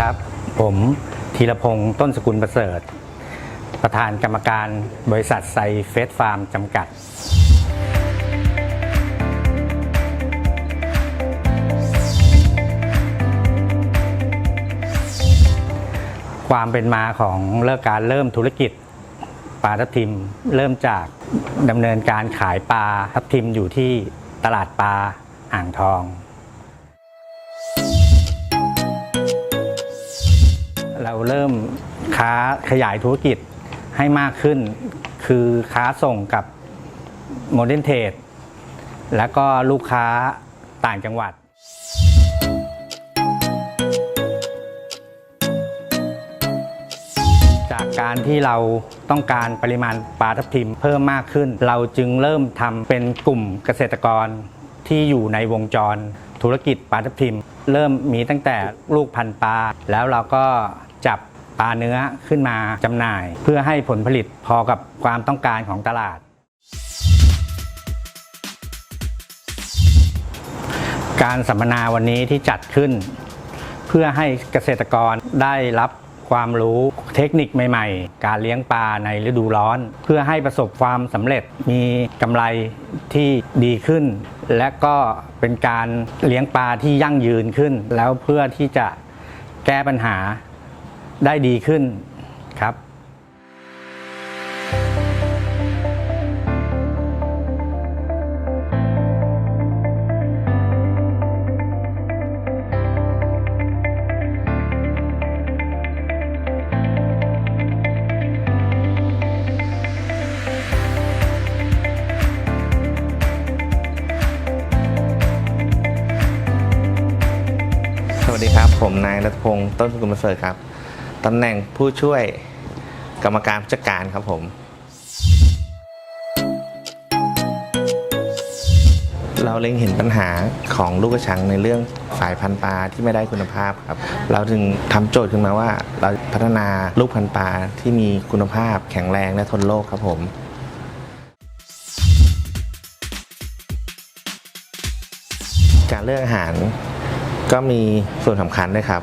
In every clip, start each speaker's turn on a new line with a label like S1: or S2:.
S1: ครับ ผมธีรพงศ์ต้นสกุลประเสริฐ ประธานกรรมการบริษัทไซเฟสฟาร์มจำกัด ความเป็นมาของเลิกการเริ่มธุรกิจปลาทับทิมเริ่มจากดำเนินการขายปลาทับทิมอยู่ที่ตลาดปลาอ่างทอง เราเริ่มค้าขยายธุรกิจให้มากขึ้น คือค้าส่งกับโมเดิร์นเทรดแล้วก็ลูกค้าต่างจังหวัด จากการที่เราต้องการปริมาณปลาทับทิมเพิ่มมากขึ้น เราจึงเริ่มทำเป็นกลุ่มเกษตรกรที่อยู่ในวงจรธุรกิจปลาทับทิม เริ่มมีตั้งแต่ลูกพันปลา แล้วเราก็ จับปลาเนื้อขึ้นมาจำหน่าย เพื่อให้ผลผลิตพอกับความต้องการของตลาด การสัมมนาวันนี้ที่จัดขึ้น เพื่อให้เกษตรกรได้รับความรู้เทคนิคใหม่ ๆ การเลี้ยงปลาในฤดูร้อน เพื่อให้ประสบความสำเร็จมีกำไรที่ดีขึ้น และก็เป็นการเลี้ยงปลาที่ยั่งยืนขึ้น แล้วเพื่อที่จะแก้ปัญหา ได้ดีขึ้นครับ
S2: สวัสดีครับ ผมนายรัตพงศ์ต้นสกุลประเสริฐครับ ตำแหน่งผู้ช่วยกรรมการผู้จัดการครับผม เราเล็งเห็นปัญหาของลูกกระชังในเรื่องสายพันปลาที่ไม่ได้คุณภาพครับ เราถึงทำโจทย์ขึ้นมาว่า เราพัฒนาลูกพันปลาที่มีคุณภาพแข็งแรงและทนโรคครับผมการเลือกอาหารก็มีส่วนสำคัญด้วยครับ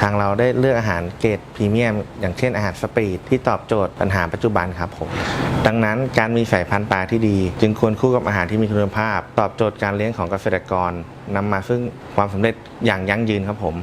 S2: ทางเราได้เลือกอาหารเกรดพรีเมียม อย่างเช่นอาหารสปีดที่ตอบโจทย์ปัญหาปัจจุบันครับผม ดังนั้นการมีสายพันธุ์ปลาที่ดี จึงควรคู่กับอาหารที่มีคุณภาพ ตอบโจทย์การเลี้ยงของเกษตรกรนำมาซึ่งความสำเร็จอย่างยั่งยืนครับผม